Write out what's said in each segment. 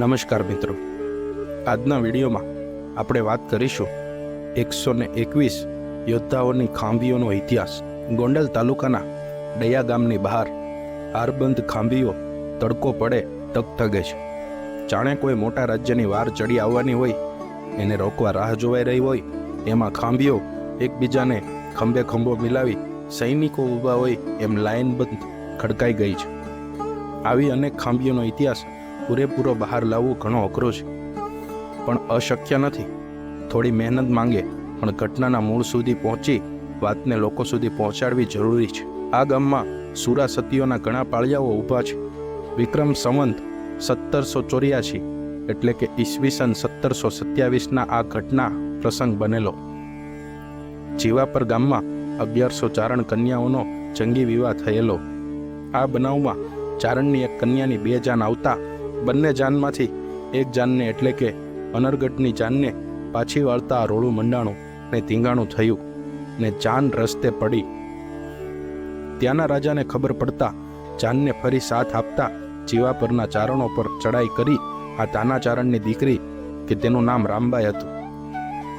નમસ્કાર મિત્રો. આજના વિડીયોમાં આપણે વાત કરીશું એકસો ને એકવીસ યોદ્ધાઓની ખાંભીઓનો ઇતિહાસ. ગોંડલ તાલુકાના ડયા ગામની બહાર આરબંધ ખાંભીઓ તડકો પડે ટકટગે છે. જાણે કોઈ મોટા રાજ્યની વાર ચડી આવવાની હોય, એને રોકવા રાહ જોવાઈ રહી હોય, એમાં ખાંભીઓ એકબીજાને ખંભે ખંભો મિલાવી સૈનિકો ઊભા હોય એમ લાઇનબંધ ખડકાઈ ગઈ છે. આવી અનેક ખાંભીઓનો ઇતિહાસ પૂરેપૂરો બહાર લાવવું ઘણો અઘરો છે. પણ અશક્ય નથી. થોડી મહેનત માંગે, પણ ઘટનાના મૂળ સુધી પહોંચી, વાતને લોકો સુધી પહોંચાડવી જરૂરી છે. આ ગામમાં સુરા સતીઓના ઘણા પાળિયાઓ ઊભા છે. વિક્રમ સંવંત સત્તરસો ચોર્યાસી એટલે કે ઈસવીસન સત્તરસો સત્યાવીસના આ ઘટના પ્રસંગ બનેલો. જીવાપર ગામમાં અગિયારસો ચારણ કન્યાઓનો જંગી વિવાહ થયેલો. આ બનાવમાં ચારણની એક કન્યાની બે જાન આવતા બંને જાનમાંથી એક જાનને એટલે કે અનરગટની જાનને પાછી વાળતા રોળું મંડાણું ને ધીંગાણું થયું ને જાન રસ્તે પડી. ત્યાંના રાજાને ખબર પડતા જાનને ફરી સાથ આપતા જીવા પરના ચારણો પર ચડાઈ કરી આ તાના ચારણની દીકરી કે તેનું નામ રામબાઈ હતું.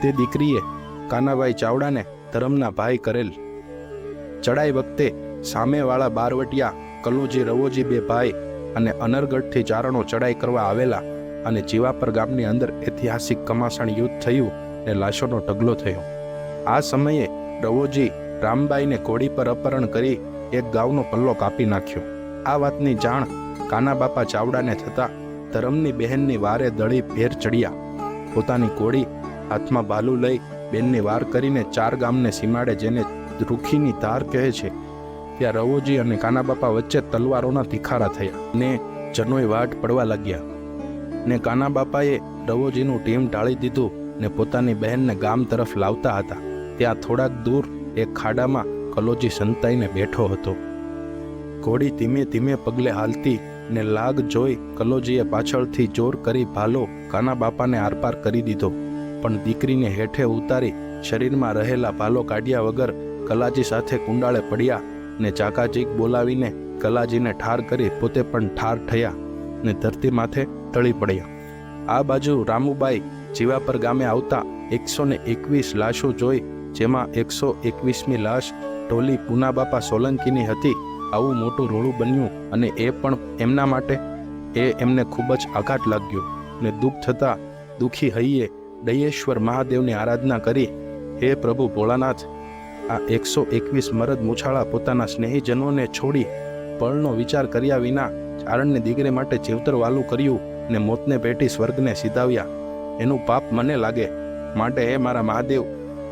તે દીકરીએ કાનાભાઈ ચાવડાને ધરમના ભાઈ કરેલ. ચડાઈ વખતે સામેવાળા બારવટિયા કલુજી રવોજી બે ભાઈ અને અનરગઢથી ચારણો ચડાઈ કરવા આવેલા અને જીવાપર ગામની અંદર ઐતિહાસિક કમાસણ યુદ્ધ થયું ને લાશોનો ઢગલો થયો. આ સમયે રવોજી રામબાઈને ઘોડી પર અપહરણ કરી એક ગાવનો પલ્લો કાપી નાખ્યો. આ વાતની જાણ કાના બાપા ચાવડાને થતાં ધરમની બહેનની વારે દળી ભેર ચડ્યા. પોતાની કોડી હાથમાં ભાલું લઈ બેનની વાર કરીને ચાર ગામને સીમાડે જેને રૂખીની ધાર કહે છે ત્યાં રવોજી અને કાનાબાપા વચ્ચે તલવારોના તિખારા થયા ને જનોય વાટ પડવા લાગ્યા. ને કાનાબાપાએ રવોજીનું ટીમ ટાળી દીધું ને પોતાની બહેનને ગામ તરફ લાવતા હતા. ત્યાં થોડાક દૂર એક ખાડામાં કલોજી સંતાઈને બેઠો હતો. ઘોડી ધીમે ધીમે પગલે હાલતી ને લાગ જોઈ કલોજીએ પાછળથી જોર કરી ભાલો કાનાબાપાને આરપાર કરી દીધો. પણ દીકરીને હેઠે ઉતારી શરીરમાં રહેલા ભાલો કાઢ્યા વગર કલાજી સાથે કુંડાળે પડ્યા ને ચાકાચીક બોલાવીને કલાજીને ઠાર કરી પોતે પણ ઠાર થયા ને ધરતી માથે તળી પડ્યા. આ બાજુ રામુબાઈ જીવાપર ગામે આવતા એકસો ને એકવીસ લાશો જોઈ, જેમાં એકસો એકવીસમી લાશ ઢોલી પૂનાબાપા સોલંકીની હતી, આવું મોટું રોળું બન્યું અને એ પણ એમના માટે. એ એમને ખૂબ જ આઘાત લાગ્યો ને દુઃખ થતાં દુઃખી હૈયે દયેશ્વર મહાદેવની આરાધના કરી, હે પ્રભુ ભોળાનાથ આ એકસો એકવીસ મરદ મૂછાળા પોતાના સ્નેહીજનોને છોડી પળનો વિચાર કર્યા વિના ચારણની દીકરી માટે જીવતર વાલું કર્યું ને મોતને ભેટી સ્વર્ગને સીધાવ્યા. એનું પાપ મને લાગે. માટે હે મારા મહાદેવ,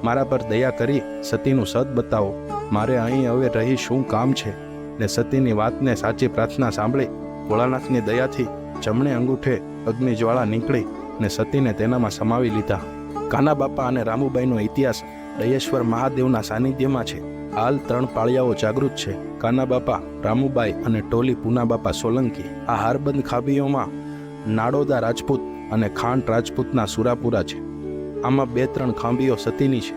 મારા પર દયા કરી સતીનું સદ બતાવો. મારે અહીં હવે રહી શું કામ છે? ને સતીની વાતને સાચી પ્રાર્થના સાંભળી ભોળાનાથની દયાથી જમણે અંગૂઠે અગ્નિ જ્વાળા નીકળી ને સતીને તેનામાં સમાવી લીધા. કાના બાપા અને રામુબાઈનો ઇતિહાસ દયેશ્વર મહાદેવના સાનિધ્યમાં છે. હાલ ત્રણ પાળિયાઓ જાગૃત છે. કાના બાપા, રામુબાઈ અને ટોલી પૂનાબાપા સોલંકી આ હારબંધ ખાબીઓમાં નાડોદા રાજપૂત અને ખાંડ રાજપૂતના સુરાપુરા છે. આમાં બે ત્રણ ખાંભીઓ સતીની છે,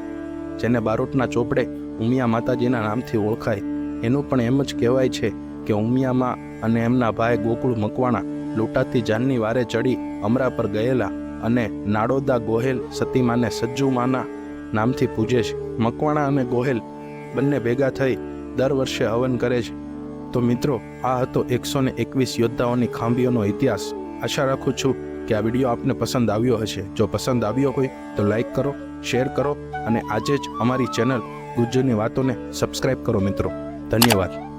જેને બારોટના ચોપડે ઉમિયા માતાજીના નામથી ઓળખાય. એનું પણ એમ જ કહેવાય છે કે ઉમિયામાં અને એમના ભાઈ ગોકુળ મકવાણા લૂંટાતી જાનની વારે ચડી અમરા પર ગયેલા અને નાડોદા ગોહેલ સતીમાને સજ્જુમાના નામથી પૂજે છે. મકવાણા અને ગોહેલ બંને ભેગા થઈ દર વર્ષે હવન કરે છે. તો મિત્રો, આ હતો એકસો ને એકવીસ યોદ્ધાઓની ખાંભીઓનો ઇતિહાસ. આશા રાખું છું કે આ વીડિયો આપને પસંદ આવ્યો હશે. જો પસંદ આવ્યો હોય તો લાઈક કરો, શેર કરો અને આજે જ અમારી ચેનલ ગુજ્જુની વાતોને સબસ્ક્રાઈબ કરો મિત્રો. ધન્યવાદ.